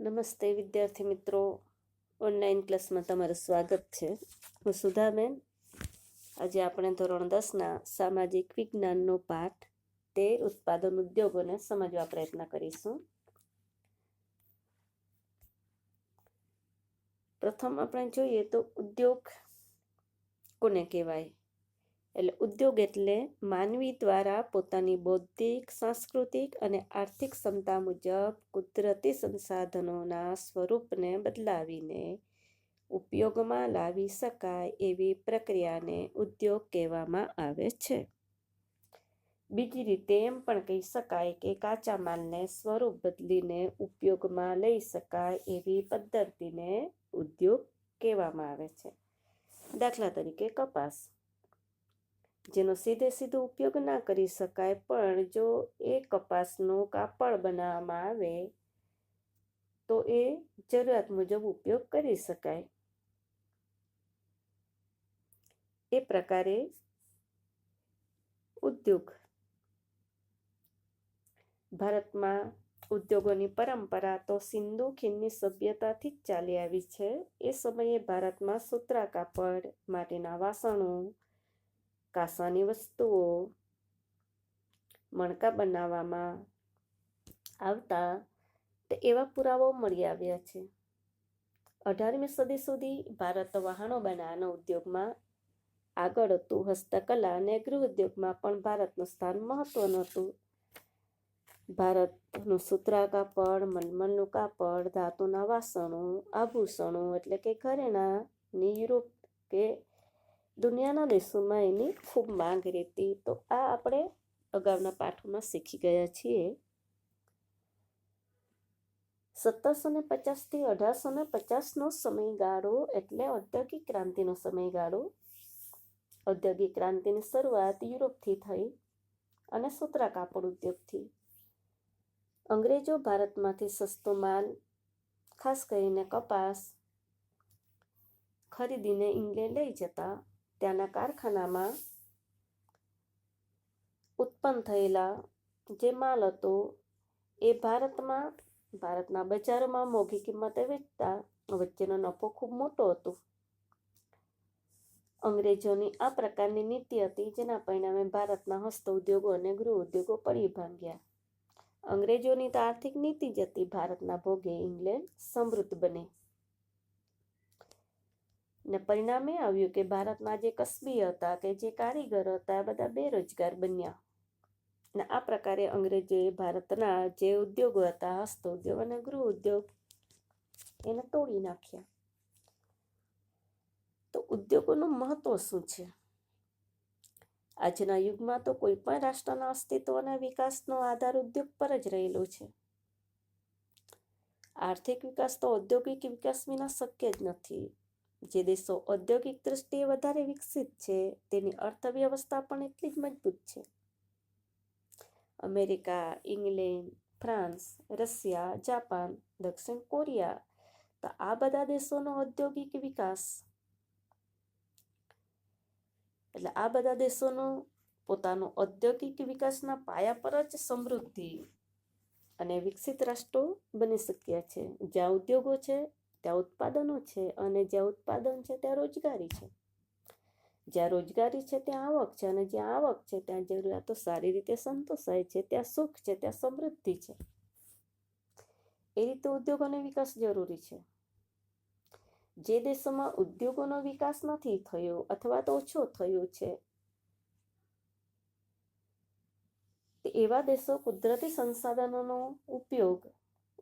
નમસ્તે વિદ્યાર્થી મિત્રો. ઓનલાઈન ક્લાસમાં તમારું સ્વાગત છે. હું સુધાબેન. આજે આપણે ધોરણ દસના સામાજિક વિજ્ઞાનનો પાઠ તે ઉત્પાદન ઉદ્યોગોને સમજવા પ્રયત્ન કરીશું. પ્રથમ આપણે જોઈએ તો ઉદ્યોગ કોને કહેવાય? એટલે ઉદ્યોગ એટલે માનવી દ્વારા પોતાની બૌદ્ધિક, સાંસ્કૃતિક અને આર્થિક ક્ષમતા મુજબ કુદરતી સંસાધનોના સ્વરૂપને બદલાવીને ઉપયોગમાં લાવી શકાય એવી પ્રક્રિયાને ઉદ્યોગ કહેવામાં આવે છે. બીજી રીતે એમ પણ કહી શકાય કે કાચા માલને સ્વરૂપ બદલીને ઉપયોગમાં લઈ શકાય એવી પદ્ધતિને ઉદ્યોગ કહેવામાં આવે છે. દાખલા તરીકે કપાસ. જેનો સીધે સીધો ઉપયોગ ના કરી શકાય, પણ જો એ કપાસનું કાપડ બનાવવામાં આવે, તો એ જરૂરિયાત મુજબ ઉપયોગ કરી શકાય. એ પ્રકારે ઉદ્યોગ. ભારતમાં ઉદ્યોગોની પરંપરા તો સિંધુ ખીણની સભ્યતાથી જ ચાલી આવી છે. એ સમયે ભારતમાં સૂત્રા કાપડ માટીના વાસણો કાંસાની વસ્તુઓ મણકા બનાવવામાં આવતા તે એવા પુરાવાઓ મળી આવ્યા છે. અઢારમી સદી સુધી ભારત વાહનો બનાવવાના ઉદ્યોગમાં આગળ હતું. હસ્તકલા અને ગૃહ ઉદ્યોગમાં પણ ભારતનું સ્થાન મહત્વનું હતું. ભારતનું સૂત્રા કાપડ મલમલનું કાપડ, ધાતુના વાસણો, આભૂષણો એટલે કે ઘરેણાની યુરોપ કે દુનિયાના દેશોમાં એની ખૂબ માંગ રહેતી. તો આ આપણે અગાઉના પાઠોમાં શીખી ગયા છીએ. સત્તરસો ને પચાસથી અઢારસો ને પચાસનો સમયગાળો એટલે ઔદ્યોગિક ક્રાંતિનો સમયગાળો. ઔદ્યોગિક ક્રાંતિની શરૂઆત યુરોપથી થઈ અને સૂત્રા કાપડ ઉદ્યોગથી. અંગ્રેજો ભારતમાંથી સસ્તો માલ, ખાસ કરીને કપાસ, ખરીદીને ઇંગ્લેન્ડ લઈ જતા. ત્યાંના કારખાનામાં ઉત્પન્ન થયેલા જે માલ હતો, એ ભારતમાં, ભારતના બજારોમાં મોંઘી કિંમતે વેચતા, વચ્ચેનો નફો ખૂબ મોટો હતો. અંગ્રેજોની આ પ્રકારની નીતિ હતી, જેના પરિણામે ભારતના હસ્ત ઉદ્યોગો અને ગૃહ ઉદ્યોગો પડી ભાંગ્યા. અંગ્રેજોની તો આર્થિક નીતિ જ હતી, ભારતના ભોગે ઇંગ્લેન્ડ સમૃદ્ધ બને. ને પરિણામે આવ્યું કે ભારતમાં જે કસબી હતા કે જે કારીગર હતા બધા બેરોજગાર બન્યા. ને આ પ્રકારે અંગ્રેજોએ ભારતના જે ઉદ્યોગો હતા હસ્ત ઉદ્યોગ અને ગૃહ ઉદ્યોગ એને તોડી નાખ્યા. તો ઉદ્યોગોનું મહત્વ શું છે? આજના યુગમાં તો કોઈ પણ રાષ્ટ્રના અસ્તિત્વ અને વિકાસનો આધાર ઉદ્યોગ પર જ રહેલો છે. આર્થિક વિકાસ તો ઔદ્યોગિક વિકાસ વિના શક્ય જ નથી. જે દેશો ઔદ્યોગિક દૃષ્ટિએ વધારે વિકસિત છે, તેની અર્થવ્યવસ્થા પણ એટલી જ મજબૂત છે. America, England, France, Russia, Japan, દક્ષિણ કોરિયા, તો આ બધા દેશોનો ઔદ્યોગિક વિકાસ. એટલે આ બધા દેશોનો પોતાનો ઔદ્યોગિક વિકાસના પાયા પર જ સમૃદ્ધિ અને વિકસિત રાષ્ટ્રો બની શક્યા છે. જ્યાં ઉદ્યોગો છે ત્યાં ઉત્પાદનો છે અને જ્યાં ઉત્પાદન છે ત્યાં રોજગારી છે. જ્યાં રોજગારી છે ત્યાં આવક છે અને જ્યાં આવક છે ત્યાં જરૂરિયાતો સારી રીતે સંતોષાય છે, ત્યાં સુખ છે, ત્યાં સમૃદ્ધિ છે. એ રીતે ઉદ્યોગોનો વિકાસ જરૂરી છે. જે દેશોમાં ઉદ્યોગોનો વિકાસ નથી થયો અથવા તો ઓછો થયો છે એવા દેશો કુદરતી સંસાધનોનો ઉપયોગ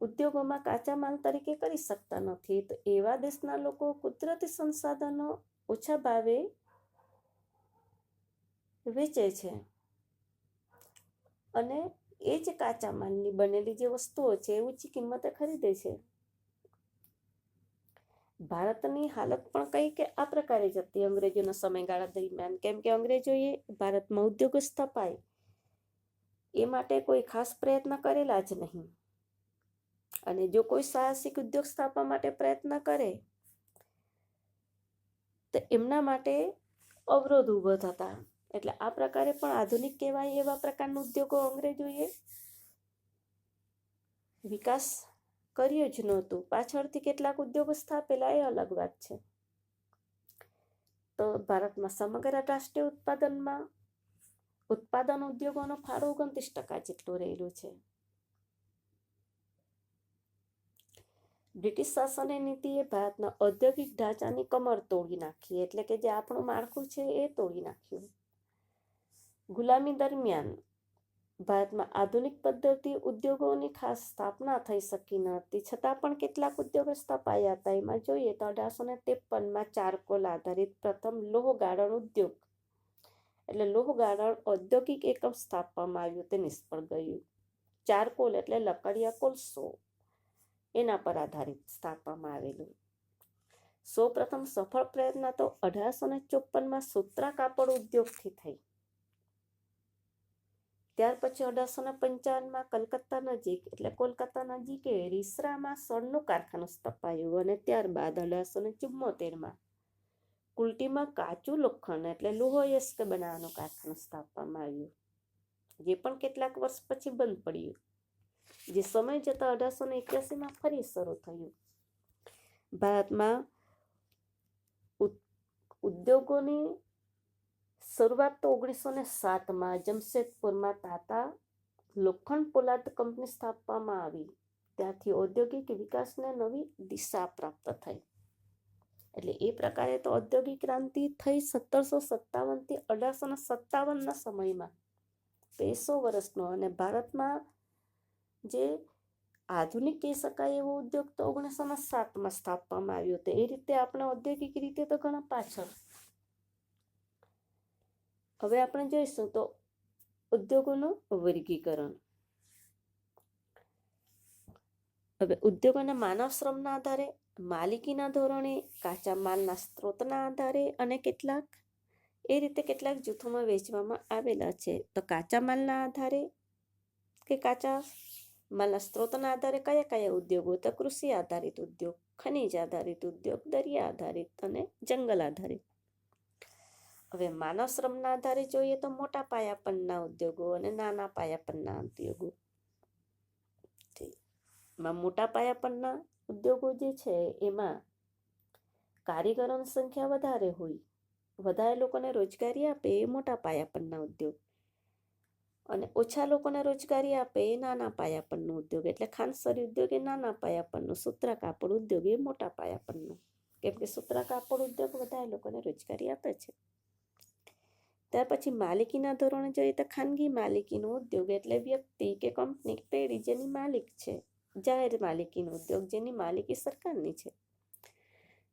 ઉદ્યોગોમાં કાચા માલ તરીકે કરી શકતા નથી. તો એવા દેશના લોકો કુદરતી સંસાધનો ઓછા ભાવે વેચે છે. અને એ જ કાચા માલની બનેલી જે વસ્તુઓ છે, એ ઊંચી કિંમતે ખરીદે છે. ભારતની હાલત પણ કઈ કે આ પ્રકારે જ હતી અંગ્રેજોના સમયગાળા દરમિયાન. કેમ કે અંગ્રેજોએ ભારતમાં ઉદ્યોગો સ્થપાય એ માટે કોઈ ખાસ પ્રયત્ન કરેલા જ નહીં. અને જો કોઈ સાહસિક ઉદ્યોગ સ્થાપવા માટે પ્રયત્ન કરે, તો એમના માટે અવરોધ ઊભો થતા. એટલે આ પ્રકારે પણ આધુનિક કહેવાય એવા પ્રકારના ઉદ્યોગો અંગ્રેજોએ વિકાસ કર્યો જ નહોતું. પાછળથી કેટલાક ઉદ્યોગો સ્થાપેલા, એ અલગ વાત છે. તો ભારતમાં સમગ્ર રાષ્ટ્રીય ઉત્પાદનમાં ઉત્પાદન ઉદ્યોગોનો ફાળો ઓગણત્રીસ ટકા જેટલો રહેલો છે. બ્રિટિશ શાસનની નીતિએ ભારતના ઔદ્યોગિક ઢાંચાની કમર તોડી નાખી, એટલે કે જે આપણું માળખું છે એ તોડી નાખ્યું. ગુલામી દરમિયાન ભારતમાં આધુનિક પદ્ધતિ ઉદ્યોગોની ખાસ સ્થાપના થઈ શકી ન હતી. છતાં પણ કેટલાક ઉદ્યોગો સ્થપાયા હતા. એમાં જોઈએ તો અઢારસો ને ત્રેપનમાં ચારકોલ આધારિત પ્રથમ લોહ ગાળણ ઉદ્યોગ, એટલે લોહ ગાળણ ઔદ્યોગિક એકમ સ્થાપવામાં આવ્યું તે નિષ્ફળ ગયું. ચારકોલ એટલે લકડિયા કોલસો. એના પર આધારિત સ્થાપવામાં આવેલું. સૌપ્રથમ સફળ પ્રયત્ન તો અઢારસો ને ચોપનમાં સૂત્રા કાપડ ઉદ્યોગથી થઈ. ત્યાર પછી અઢારસો ને પંચાવનમાં કલકત્તા નજીક, એટલે કોલકાતા નજીકે રીસરામાં સળનું કારખાનું સ્થપાયું અને ત્યારબાદ અઢારસો ને ચુમ્મોતેરમાં કુલટીમાં કાચું લોખંડ, એટલે લોહોયસ્ક બનાવવાનું કારખાનું સ્થાપવામાં આવ્યું, જે પણ કેટલાક વર્ષ પછી બંધ પડ્યું. જે સમય જતાં અઢારસો ને એક્યાસીમાં ફરી શરૂ થયું. ભારતમાં ઉદ્યોગોની શરૂઆત તો ઓગણીસો ને સાતમાં જમશેદપુરમાં તાતા લોખંડ પોલાદ કંપની સ્થાપવામાં આવી. ત્યાંથી ઔદ્યોગિક વિકાસને નવી દિશા પ્રાપ્ત થઈ. એટલે એ પ્રકારે તો ઔદ્યોગિક ક્રાંતિ થઈ સત્તરસો સત્તાવનથી અઢારસો ને સત્તાવનના સમયમાં. પેસો વર્ષનો અને ભારતમાં જે આધુનિક કહી શકાય એવો ઉદ્યોગ તો ઓગણીસો સાતમાં સ્થાપવામાં આવ્યો હતો. એ રીતે આપણે ઔદ્યોગિક રીતે તો ઘણા પાછળ. હવે આપણે જોઈશું તો ઉદ્યોગોનું વર્ગીકરણ. હવે ઉદ્યોગોના માનવ શ્રમના આધારે, માલિકીના ધોરણે, કાચા માલના સ્ત્રોતના આધારે અને કેટલાક, એ રીતે કેટલાક જૂથોમાં વેચવામાં આવેલા છે. તો કાચા માલના આધારે કે કાચા માલના સ્ત્રોતના આધારે કયા કયા ઉદ્યોગો, તો કૃષિ આધારિત ઉદ્યોગ, ખનિજ આધારિત ઉદ્યોગ, દરિયા આધારિત અને જંગલ આધારિત. હવે માનવ શ્રમના આધારે જોઈએ તો મોટા પાયા પરના ઉદ્યોગો અને નાના પાયા પરના ઉદ્યોગો. મોટા પાયા પરના ઉદ્યોગો જે છે, એમાં કારીગરોની સંખ્યા વધારે હોય, વધારે લોકોને રોજગારી આપે એ મોટા પાયા પરના ઉદ્યોગ. અને ઓછા લોકોને રોજગારી આપે એ નાના પાયા પરનો ઉદ્યોગ. એટલે ખાનસરી ઉદ્યોગ એ નાના પાયા પરનું સૂત્રા કાપડ ઉદ્યોગ એ મોટા પાયા પરનો કેમ કે સૂત્રા કાપડ ઉદ્યોગ વધારે લોકોને રોજગારી આપે છે. ત્યાર પછી માલિકીના ધોરણે જોઈએ તો ખાનગી માલિકીનો ઉદ્યોગ એટલે વ્યક્તિ કે કંપની, પેઢી જેની માલિક છે. જાહેર માલિકીનો ઉદ્યોગ જેની માલિકી સરકારની છે.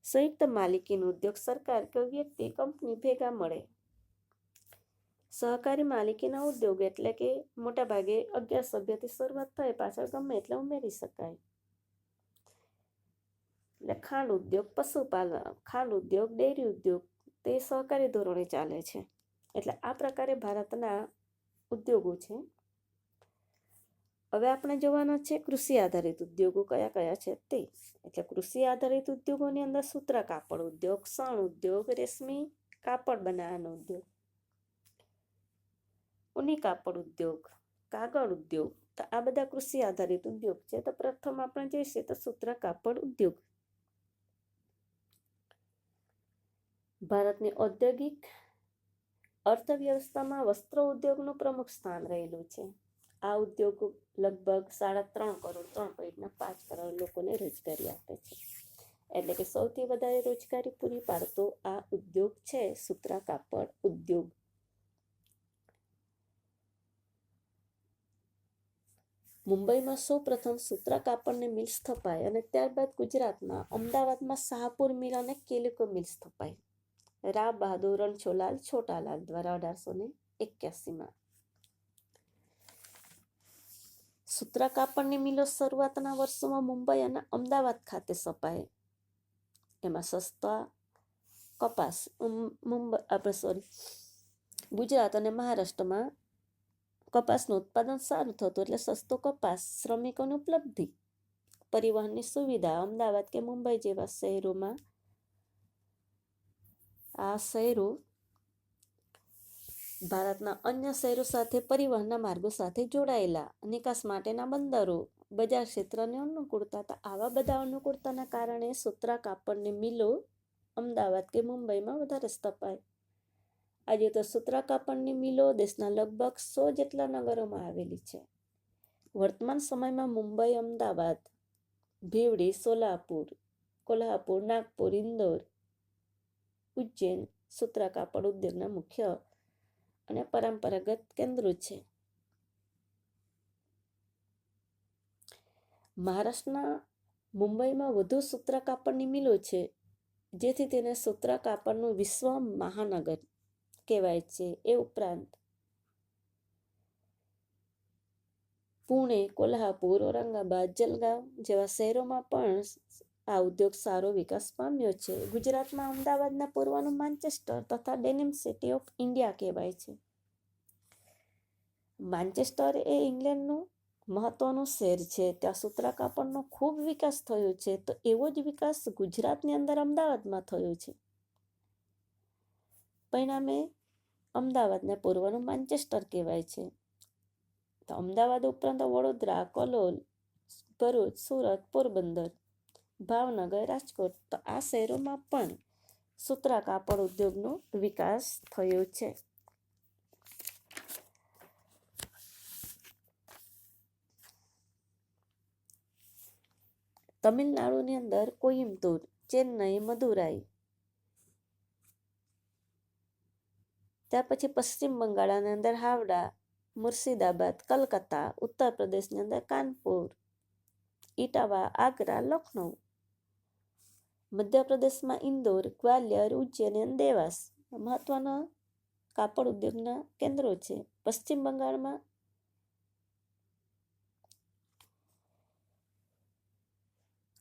સંયુક્ત માલિકીનો ઉદ્યોગ સરકાર કે વ્યક્તિ, કંપની ભેગા મળે. સહકારી માલિકીના ઉદ્યોગ એટલે કે મોટા ભાગે અગિયાર સભ્યથી શરૂઆત થાય પાછળ ગમે એટલે ઉમેરી શકાય. એટલે ખાંડ ઉદ્યોગ, પશુપાલન, ખાંડ ઉદ્યોગ, ડેરી ઉદ્યોગ તે સહકારી ધોરણે ચાલે છે. એટલે આ પ્રકારે ભારતના ઉદ્યોગો છે. હવે આપણે જોવાના છે કૃષિ આધારિત ઉદ્યોગો કયા કયા છે તે. એટલે કૃષિ આધારિત ઉદ્યોગોની અંદર સૂત્ર કાપડ ઉદ્યોગ સણ ઉદ્યોગ, રેશમી કાપડ બનાવવાનો ઉદ્યોગ ઉની કાપડ ઉદ્યોગ, કાગળ ઉદ્યોગ, તો આ બધા કૃષિ આધારિત ઉદ્યોગ છે. તો પ્રથમ આપણે જોઈશે તો સૂત્ર કાપડ ઉદ્યોગ. ભારતની ઔદ્યોગિક અર્થવ્યવસ્થામાં વસ્ત્ર ઉદ્યોગનું પ્રમુખ સ્થાન રહેલું છે. આ ઉદ્યોગ લગભગ સાડા ત્રણ કરોડ, ત્રણ પોઈન્ટના પાંચ કરોડ લોકોને રોજગારી આપે છે. એટલે કે સૌથી વધારે રોજગારી પૂરી પાડતો આ ઉદ્યોગ છે સૂત્રા કાપડ ઉદ્યોગ. મુંબઈમાં સૌ પ્રથમ સૂત્રા કાપડની મિલ સ્થપાઈ અને ત્યારબાદ ગુજરાતમાં અમદાવાદમાં શાહપુર મિલ અને કેલિકો મિલ સ્થપાઈ રા બહાદુર રણછોલાલ છોટાલાલ દ્વારા અઢારસો ને એક્યાસીમાં. સૂત્રા કાપડની મિલો શરૂઆતના વર્ષોમાં મુંબઈ અને અમદાવાદ ખાતે સ્થપાઈ એમાં સસ્તા કપાસ મુંબઈ આપણે સોરી ગુજરાત અને મહારાષ્ટ્રમાં કપાસનું ઉત્પાદન સારું થતું એટલે સસ્તો કપાસ, શ્રમિકોની ઉપલબ્ધિ. પરિવહનની સુવિધા, અમદાવાદ કે મુંબઈ જેવા શહેરોમાં આ શહેરો ભારતના અન્ય શહેરો સાથે પરિવહનના માર્ગો સાથે જોડાયેલા. નિકાસ માટેના બંદરો, બજાર ક્ષેત્રને અનુકૂળતા તો આવા બધા અનુકૂળતાના કારણે સૂત્રા કાપડની મિલો અમદાવાદ કે મુંબઈમાં વધારે સ્થપાય. આજે તો સૂત્રા કાપડની મિલો દેશના લગભગ સો જેટલા નગરોમાં આવેલી છે. વર્તમાન સમયમાં મુંબઈ, અમદાવાદ, ભીવડી, સોલાપુર, કોલ્હાપુર, નાગપુર, ઇન્દોર, ઉજ્જૈન સૂત્રા કાપડ ઉદ્યોગના મુખ્ય અને પરંપરાગત કેન્દ્રો છે. મહારાષ્ટ્રના મુંબઈમાં વધુ સૂત્રા કાપડની મિલો છે, જેથી તેને સૂત્રા કાપડનું વિશ્વ મહાનગર કહેવાય છે એ ઉપરાંત પુણે, કોલ્હાપુર, ઔરંગાબાદ, જલગાંવ જેવા શહેરોમાં પણ આ ઉદ્યોગ સારો વિકાસ પામ્યો છે. ગુજરાતમાં અમદાવાદના પૂર્વનું માન્ચેસ્ટર તથા ડેનિમ સિટી ઓફ ઇન્ડિયા કહેવાય છે. માન્ચેસ્ટર એ ઇંગ્લેન્ડનું મહત્વનું શહેર છે. ત્યાં સૂત્રા કાપડનો ખૂબ વિકાસ થયો છે. તો એવો જ વિકાસ ગુજરાતની અંદર અમદાવાદમાં થયો છે. પરિણામે અમદાવાદના પૂર્વનું માન્ચેસ્ટર કહેવાય છે. તો અમદાવાદ ઉપરાંત વડોદરા, કલોલ, ભરૂચ, સુરત, પોરબંદર, ભાવનગર, રાજકોટ તો આ શહેરોમાં પણ સૂત્રા કાપડ ઉદ્યોગનો વિકાસ થયો છે. તમિલનાડુની અંદર કોઈમ્બતુર ચેન્નઈ, મદુરાઈ ત્યાર પછી પશ્ચિમ બંગાળની અંદર હાવડા, મુર્શિદાબાદ, કલકત્તા, ઉત્તર પ્રદેશની અંદર કાનપુર ઇટાવા આગ્રા, લખનઉ, મધ્યપ્રદેશમાં ઇન્દોર, ગ્વાલિયર, ઉજ્જૈન અને દેવાસ મહત્વના કાપડ ઉદ્યોગના કેન્દ્રો છે. પશ્ચિમ બંગાળમાં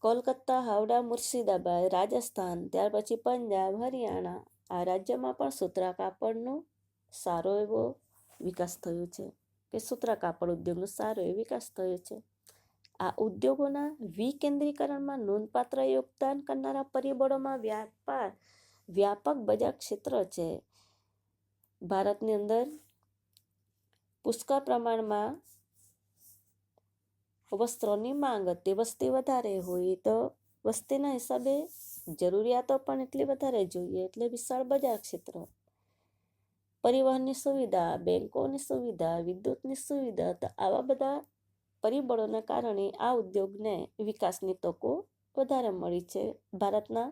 કોલકાતા, હાવડા, મુર્શિદાબાદ, રાજસ્થાન, ત્યાર પછી પંજાબ, હરિયાણા આ રાજ્યમાં પણ સૂત્રા કાપડનો સારો એવો વિકાસ થયો છે કે સૂત્રા કાપડ ઉદ્યોગનો સારો એવો વિકાસ થયો છે. આ ઉદ્યોગોના વિકેન્દ્રીકરણમાં નોંધપાત્ર યોગદાન કરનારા પરિબળોમાં વ્યાપાર, વ્યાપક બજાર ક્ષેત્ર છે. ભારતની અંદર પુષ્કળ પ્રમાણમાં વસ્ત્રોની માંગ, તે વસ્તી વધારે હોય તો વસ્તીના હિસાબે જરૂરિયાતો પણ એટલી વધારે જોઈએ એટલે વિશાળ બજાર ક્ષેત્ર. પરિવહનની સુવિધા, બેંકોની સુવિધા, વિદ્યુતની સુવિધા તો આવા બધા પરિબળોના કારણે આ ઉદ્યોગને વિકાસની તકો વધારે મળી છે. ભારતના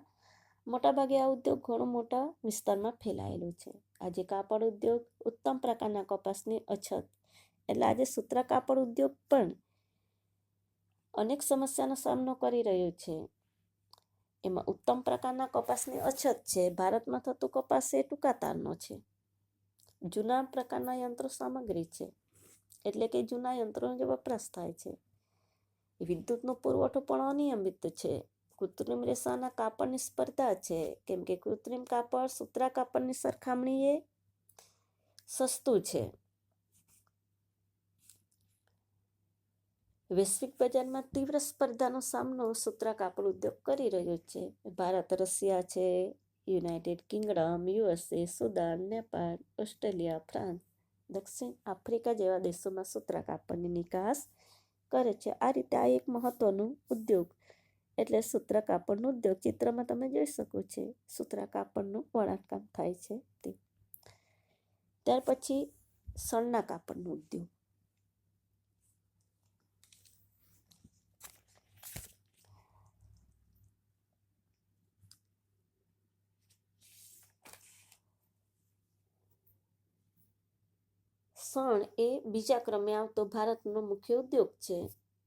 મોટાભાગે આ ઉદ્યોગ ઘણો મોટા વિસ્તારમાં ફેલાયેલો છે. આજે કાપડ ઉદ્યોગ ઉત્તમ પ્રકારના કપાસની અછત એટલે આજે સૂત્ર કાપડ ઉદ્યોગ પણ અનેક સમસ્યાનો સામનો કરી રહ્યો છે. એમાં ઉત્તમ પ્રકારના કપાસની અછત છે, ભારતમાં થતું કપાસ એ ટૂંકા તારનો છે. જૂના પ્રકારના યંત્રો સામગ્રી છે, એટલે કે જૂના યંત્રોનો વપરાશ થાય છે. વિદ્યુતનો પુરવઠો પણ અનિયમિત છે. કૃત્રિમ રેસાના કાપડની સ્પર્ધા છે, કેમ કે કૃત્રિમ કાપડ સૂત્રા કાપડની સરખામણીએ સસ્તું છે. વૈશ્વિક બજારમાં તીવ્ર સ્પર્ધાનો સામનો સૂત્રા કાપડ ઉદ્યોગ કરી રહ્યો છે. ભારત, રશિયા છે, United Kingdom, USA, Sudan, Nepal, Australia France દક્ષિણ આફ્રિકા જેવા દેશોમાં સૂત્રા કાપડની નિકાસ કરે છે. આ રીતે આ એક મહત્વનું ઉદ્યોગ એટલે સૂત્રા કાપડનો ઉદ્યોગ ચિત્રમાં તમે જોઈ શકો છો સૂત્રા કાપડનું વણાટકામ થાય છે તે. ત્યાર પછી સણના કાપડનો ઉદ્યોગ. શણ એ બીજા ક્રમે આવતો ભારતનો મુખ્ય ઉદ્યોગ છે.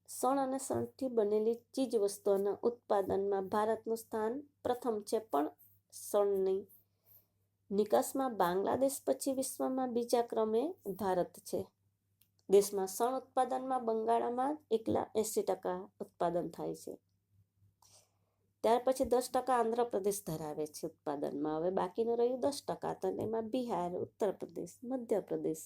શણ અને શણથી બનેલી ચીજ વસ્તુઓના ઉત્પાદનમાં ભારતનું સ્થાન પ્રથમ છે પણ શણની નિકાસમાં બાંગ્લાદેશ પછી વિશ્વમાં બીજા ક્રમે ભારત છે. દેશમાં શણ ઉત્પાદનમાં બંગાળામાં એકલા એંસી ટકા ઉત્પાદન થાય છે. ત્યાર પછી દસ ટકા આંધ્રપ્રદેશ ધરાવે છે ઉત્પાદનમાં. હવે બાકીનું રહ્યું દસ ટકા. તો એમાં બિહાર ઉત્તર પ્રદેશ મધ્યપ્રદેશ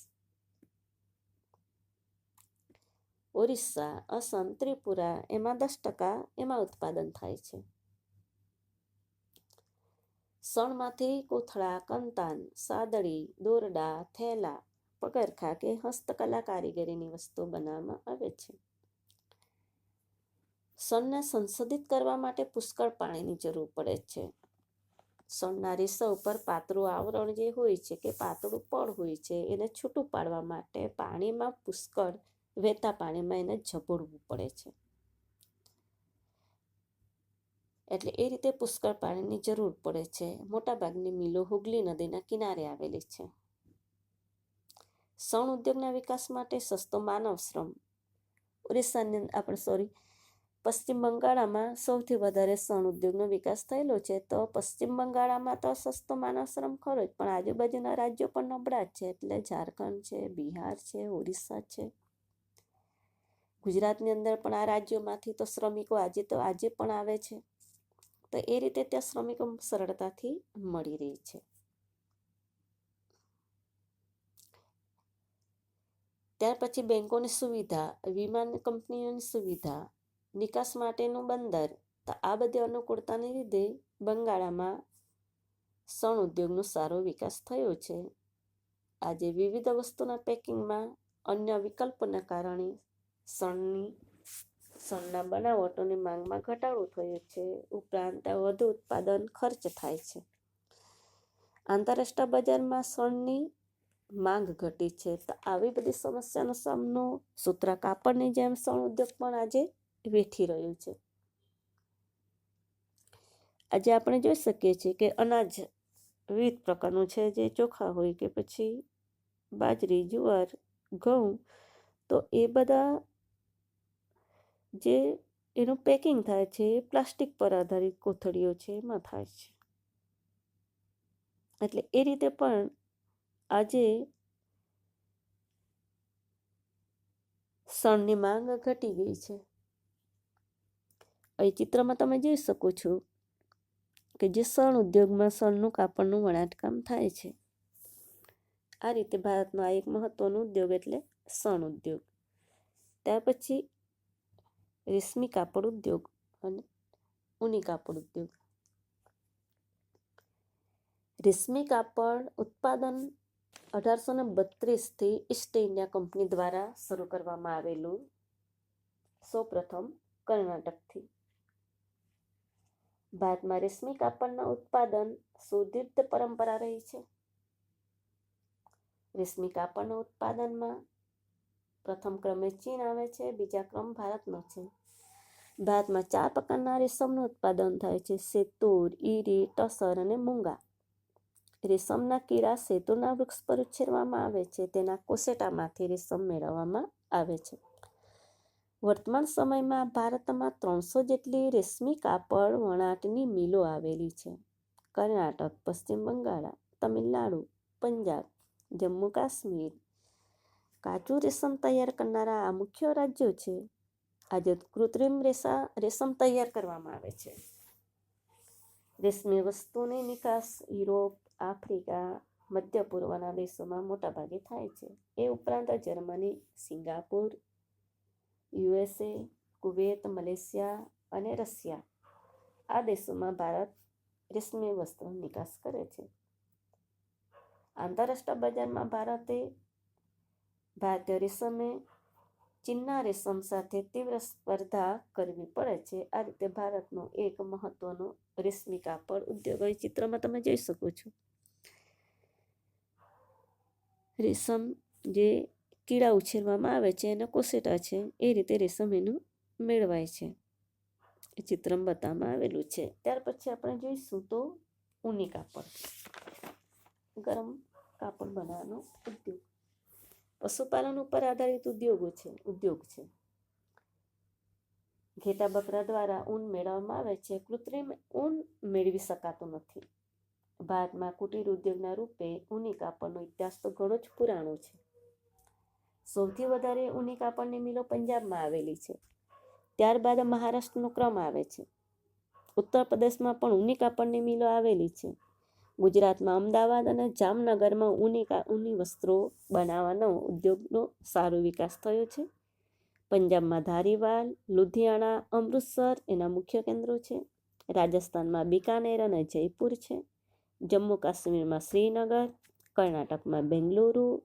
ઓરિસ્સા, અસમ, ત્રિપુરા એમાં દસ ટકા એમાં ઉત્પાદન થાય છે. સણમાંથી કોથળા, કંતાન, સાદડી, દોરડા, થેલા, પગરખા કે હસ્તકલા કારીગરીની વસ્તુ બનાવવામાં આવે છે. સણને સંશોધિત કરવા માટે પુષ્કળ પાણીની જરૂર પડે છે. સણના રીસા ઉપર પાતળું આવરણ જે હોય છે કે પાતળું પડ હોય છે એને છૂટું પાડવા માટે પાણીમાં પુષ્કળ વહેતા પાણીમાં એને ઝબોડવું પડે છે. એટલે એ રીતે પુષ્કળ પાણીની જરૂર પડે છે. મોટાભાગની મિલો હુગલી નદીના કિનારે આવેલી છે. સણ ઉદ્યોગના વિકાસ માટે સસ્તો માનવ શ્રમ. ઓરિસ્સાની આપણે સોરી પશ્ચિમ બંગાળમાં સૌથી વધારે સણ ઉદ્યોગનો વિકાસ થયેલો છે, તો પશ્ચિમ બંગાળમાં તો સસ્તો માનવ શ્રમ ખરો જ, પણ આજુબાજુના રાજ્યો પણ નબળા જ છે. એટલે ઝારખંડ છે, બિહાર છે, ઓરિસ્સા છે. ગુજરાતની અંદર પણ આ રાજ્યોમાંથી તો શ્રમિકો આજે તો આજે પણ આવે છે. તો એ રીતે ત્યાં શ્રમિકો સરળતાથી મળી રહી છે. ત્યાર પછી બેંકોની સુવિધા, વિમાન કંપનીઓની સુવિધા, નિકાસ માટેનું બંદર, તો આ બધી અનુકૂળતાને લીધે બંગાળામાં સણ ઉદ્યોગનો સારો વિકાસ થયો છે. આજે વિવિધ વસ્તુના પેકિંગમાં અન્ય વિકલ્પોના કારણે સણની, સણના બનાવટોની માંગમાં ઘટાડો થયો છે. ઉપરાંત વધુ ઉત્પાદન ખર્ચ થાય છે. આંતરરાષ્ટ્રીય બજારમાં સણની માંગ ઘટી છે. તો આવી બધી સમસ્યાનો સામનો સૂત્રા કાપડની જેમ સણ ઉદ્યોગ પણ આજે વેઠી રહ્યું છે. આજે આપણે જોઈ શકીએ છીએ કે અનાજ વિવિધ પ્રકારનું છે. જે ચોખા હોય કે પછી બાજરી, જુવાર, ઘઉં, તો એ બધા જે એનું પેકિંગ થાય છે, એ પ્લાસ્ટિક પર આધારિત કોથળીઓ છે, એમાં થાય છે. એટલે એ રીતે પણ આજે સણની માંગ ઘટી ગઈ છે. અહીં ચિત્રમાં તમે જોઈ શકો છો કે જે સણ ઉદ્યોગમાં સણનું કાપડનું વણાટકામ થાય છે, આ રીતે ભારતનો આ એક મહત્વનો ઉદ્યોગ એટલે સણ ઉદ્યોગ. ત્યાર પછી રેશમી કાપડ ઉદ્યોગ અને ઊની કાપડ ઉદ્યોગ રેશમી કાપડ ઉત્પાદન અઢારસો ને બત્રીસથી ઈસ્ટ ઇન્ડિયા કંપની દ્વારા શરૂ કરવામાં આવેલું સૌપ્રથમ કર્ણાટકથી ભારતમાં રેશમી કાપડના ઉત્પાદન સુદીર્ઘ પરંપરા રહી છે રેશમી કાપડના ઉત્પાદનમાં પ્રથમ ક્રમે ચીન આવે છે બીજા ક્રમ ભારતનો છે. ભારતમાં ચાર પ્રકારના રેશમનું ઉત્પાદન થાય છે. સેતુર, ઈરી, ટસર અને મૂંગા. રેશમના કીડા સેતુરના વૃક્ષ પર ઉછેરવામાં આવે છે. તેના કોસેટામાંથી રેશમ મેળવવામાં આવે છે. વર્તમાન સમયમાં ભારતમાં ત્રણસો જેટલી રેશમી કાપડ, વણાટની મિલો આવેલી છે. કર્ણાટક, પશ્ચિમ બંગાળ, તમિલનાડુ, પંજાબ, જમ્મુ કાશ્મીર. કાચું રેશમ તૈયાર કરનારા આ મુખ્ય રાજ્યો છે. આજે કૃત્રિમ રેસા, રેશમ તૈયાર કરવામાં આવે છે. રેશમી વસ્તુની નિકાસ યુરોપ, આફ્રિકા, મધ્ય પૂર્વના દેશોમાં મોટાભાગે થાય છે. એ ઉપરાંત Germany, Singapore, USA, Kuwait, Malaysia અને રશિયા. આ દેશોમાં ભારત રેશમી વસ્તુનો નિકાસ કરે છે. આંતરરાષ્ટ્રીય બજારમાં ભારતે ભારતીય રેશમે ચીનના રેશમ સાથે તીવ્ર સ્પર્ધા કરવી પડે છે. આ રીતે ભારતનો એક મહત્વનો રેશમી કાપડ ઉદ્યોગ અહીં ચિત્રમાં તમે જોઈ શકો છો. રેશમ જે કીડા ઉછેરવામાં આવે છે એના કોસેટા છે, એ રીતે રેશમ એનું મેળવાય છે. એ ચિત્રમાં બતાવવામાં આવેલું છે. ત્યાર પછી આપણે જોઈશું તો ઊની કાપડ ગરમ કાપડ બનાવવાનો ઉદ્યોગ. પશુપાલન ઉપર આધારિત ઉદ્યોગો છે, ઉદ્યોગ છે. ઘેટા બકરા દ્વારા ઊન મેળવવામાં આવે છે, કૃત્રિમ ઊન મેળવી શકાતું નથી. ભારતમાં કુટીર ઉદ્યોગના રૂપે ઊની કાપડનો ઇતિહાસ તો ઘણો જ પુરાણો છે. સૌથી વધારે ઊની કાપડની મિલો પંજાબમાં આવેલી છે. ત્યારબાદ મહારાષ્ટ્રનો ક્રમ આવે છે. ઉત્તર પ્રદેશમાં પણ ઊની કાપડની મિલો આવેલી છે. ગુજરાતમાં અમદાવાદ અને જામનગરમાં ઊની ઊની વસ્ત્રો બનાવવાનો ઉદ્યોગનો સારો વિકાસ થયો છે. પંજાબમાં ધારીવાલ, લુધિયાણા, અમૃતસર એના મુખ્ય કેન્દ્રો છે. રાજસ્થાનમાં બિકાનેર અને જયપુર છે. જમ્મુ કાશ્મીરમાં શ્રીનગર, કર્ણાટકમાં બેંગલુરુ.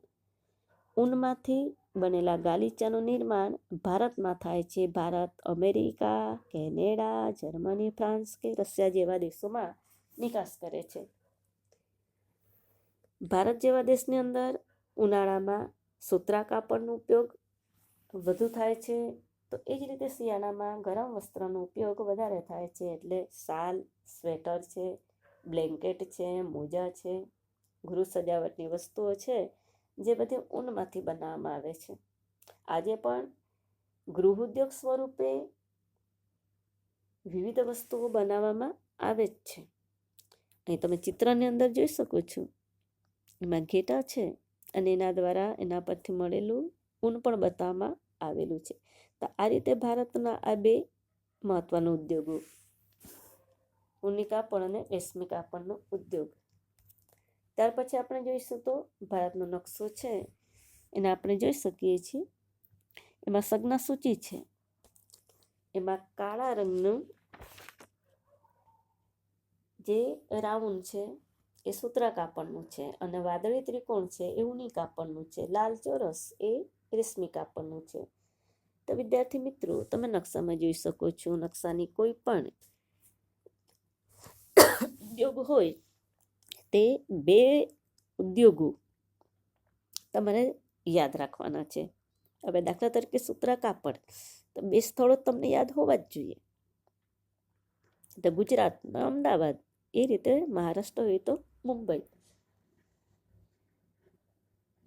ઊનમાંથી બનેલા ગાલીચાનું નિર્માણ ભારતમાં થાય છે. Bharat, America, Canada, Germany, France કે રશિયા જેવા દેશોમાં નિકાસ કરે છે. ભારત જેવા દેશની અંદર ઉનાળામાં સુતરા કાપડનો ઉપયોગ વધુ થાય છે. તો એ જ રીતે શિયાળામાં ગરમ વસ્ત્રનો ઉપયોગ વધારે થાય છે. એટલે શાલ સ્વેટર છે, બ્લેન્કેટ છે, મોજા છે, ગૃહ સજાવટની વસ્તુઓ છે, જે બધી ઊનમાંથી બનાવવામાં આવે છે. આજે પણ ગૃહ ઉદ્યોગ સ્વરૂપે વિવિધ વસ્તુઓ બનાવવામાં આવે જ છે. અહીં તમે ચિત્રની અંદર જોઈ શકો છો. એમાં ઘેટા છે અને એના દ્વારા એના પરથી મળેલું ઊન પણ બતાવવામાં આવેલું છે. તો આ રીતે ભારતના આ બે મહત્વના ઉદ્યોગો ઊની કાપડ અને રેશમી કાપડનો ઉદ્યોગ. ત્યાર પછી આપણે જોઈશું તો ભારતનો નકશો છે એને આપણે જોઈ શકીએ છીએ. એમાં સંજ્ઞા સૂચિ છે. એમાં કાળા રંગનું જે રાઉન્ડ છે એ સૂત્રા કાપડનું છે અને વાદળી ત્રિકોણ છે એ ઊની કાપડનું છે. લાલ ચોરસ એ રેશમી કાપડનું છે. તો વિદ્યાર્થી મિત્રો, તમે નકશામાં જોઈ શકો છો, નકશાની કોઈ પણ ઉદ્યોગ હોય તે બે ઉદ્યોગો તમારે યાદ રાખવાના છે. હવે દાખલા તરીકે સૂત્રા કાપડ, તો બે સ્થળો તમને યાદ હોવા જ જોઈએ. તો ગુજરાતમાં અમદાવાદ એ રીતે મહારાષ્ટ્ર હોય તો મુંબઈ.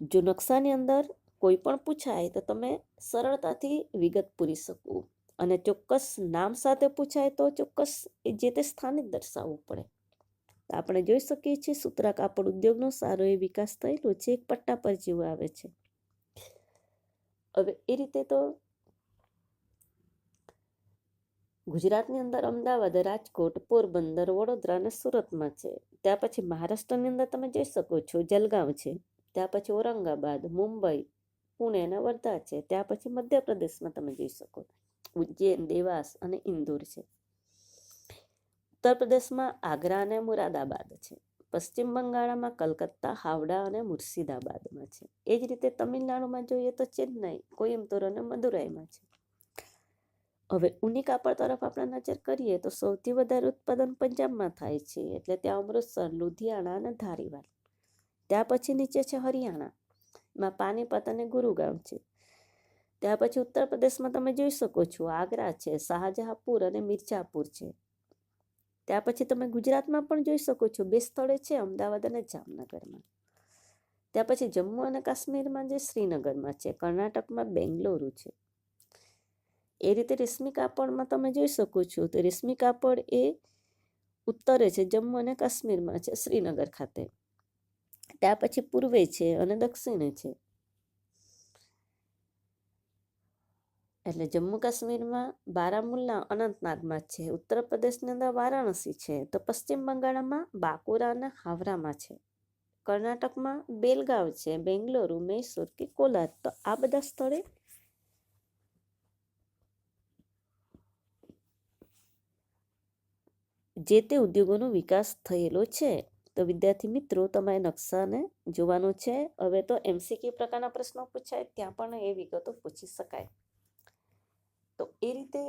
જો નકશાની અંદર કોઈ પણ પૂછાય, તો તમે સરળતાથી વિગત પૂરી શકો. અને ચોક્કસ નામ સાથે પૂછાય, તો ચોક્કસ જે તે સ્થાને દર્શાવવું પડે. આપણે જોઈ શકીએ છીએ સૂત્રા કાપડ ઉદ્યોગનો સારો એ વિકાસ થયેલો છે, એક પટ્ટા પર જેવું આવે છે. હવે એ રીતે તો ગુજરાતની અંદર અમદાવાદ, રાજકોટ, પોરબંદર, વડોદરા અને સુરતમાં છે. ત્યાં પછી મહારાષ્ટ્રની અંદર તમે જઈ શકો છો, જલગાંવ છે, ત્યાં પછી ઔરંગાબાદ, મુંબઈ, પુણે અને વર્ધા છે, ત્યાં પછી મધ્યપ્રદેશમાં તમે જઈ શકો ઉજ્જૈન, દેવાસ અને ઇન્દોર છે. ઉત્તર પ્રદેશમાં આગ્રા અને મુરાદાબાદ છે, પશ્ચિમ બંગાળમાં કલકત્તા, હાવડા અને મુર્શિદાબાદમાં છે. એ જ રીતે તમિલનાડુમાં જોઈએ તો ચેન્નઈ કોઈમ્બતુર અને મદુરાઈમાં છે. હવે ઊની કાપડ તરફ આપણે નજર કરીએ તો સૌથી વધારે ઉત્પાદન પંજાબમાં થાય છે, એટલે ત્યાં અમૃતસર, લુધિયાણા અને ધારીવાલ. ત્યાં પછી નીચે છે હરિયાણા, માં પાનીપત અને ગુરુગામ છે. ત્યાં પછી ઉત્તર પ્રદેશમાં તમે જોઈ શકો છો, આગ્રા છે, શાહજહાંપુર અને મિર્ઝાપુર છે. ત્યાં પછી તમે ગુજરાતમાં પણ જોઈ શકો છો, બે સ્થળે છે અમદાવાદ અને જામનગરમાં. ત્યાં પછી જમ્મુ અને કાશ્મીરમાં જે શ્રીનગરમાં છે, કર્ણાટકમાં બેંગ્લોરું છે. એ રીતે રેશમી કાપડમાં તમે જોઈ શકો છો તો રેશમી કાપડ એ ઉત્તરે છે, જમ્મુ અને કાશ્મીરમાં છે, શ્રીનગર ખાતે. ત્યાં પછી પૂર્વે છે અને દક્ષિણે છે. એટલે જમ્મુ કાશ્મીરમાં બારામુલ્લા અનંતનાગમાં છે. ઉત્તર પ્રદેશની અંદર વારાણસી છે. તો પશ્ચિમ બંગાળમાં બાંકુરા અને હાવરામાં છે. કર્ણાટકમાં બેલગાવ છે, બેંગ્લોરુ, મૈસૂર કે કોલાર. તો આ બધા સ્થળે જે તે ઉદ્યોગોનો વિકાસ થયેલો છે. તો વિદ્યાર્થી મિત્રો, તમારે નકશાને જોવાનો છે. હવે તો એમસીક્યુ પ્રકારના પ્રશ્નો પૂછાય, ત્યાં પણ એ વિગતો પૂછી શકાય. તો એ રીતે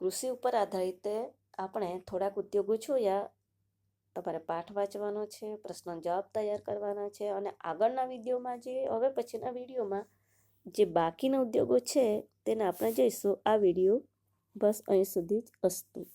કૃષિ ઉપર આધારિત આપણે થોડાક ઉદ્યોગો જોયા. તમારે પાઠ વાંચવાનો છે પ્રશ્ન જવાબ તૈયાર કરવાના છે અને આગળના વિડીયોમાં જે, હવે પછીના વિડીયોમાં જે બાકીના ઉદ્યોગો છે, તેને આપણે જઈશું. આ વીડિયો બસ અહીં સુધી જ અસ્તું.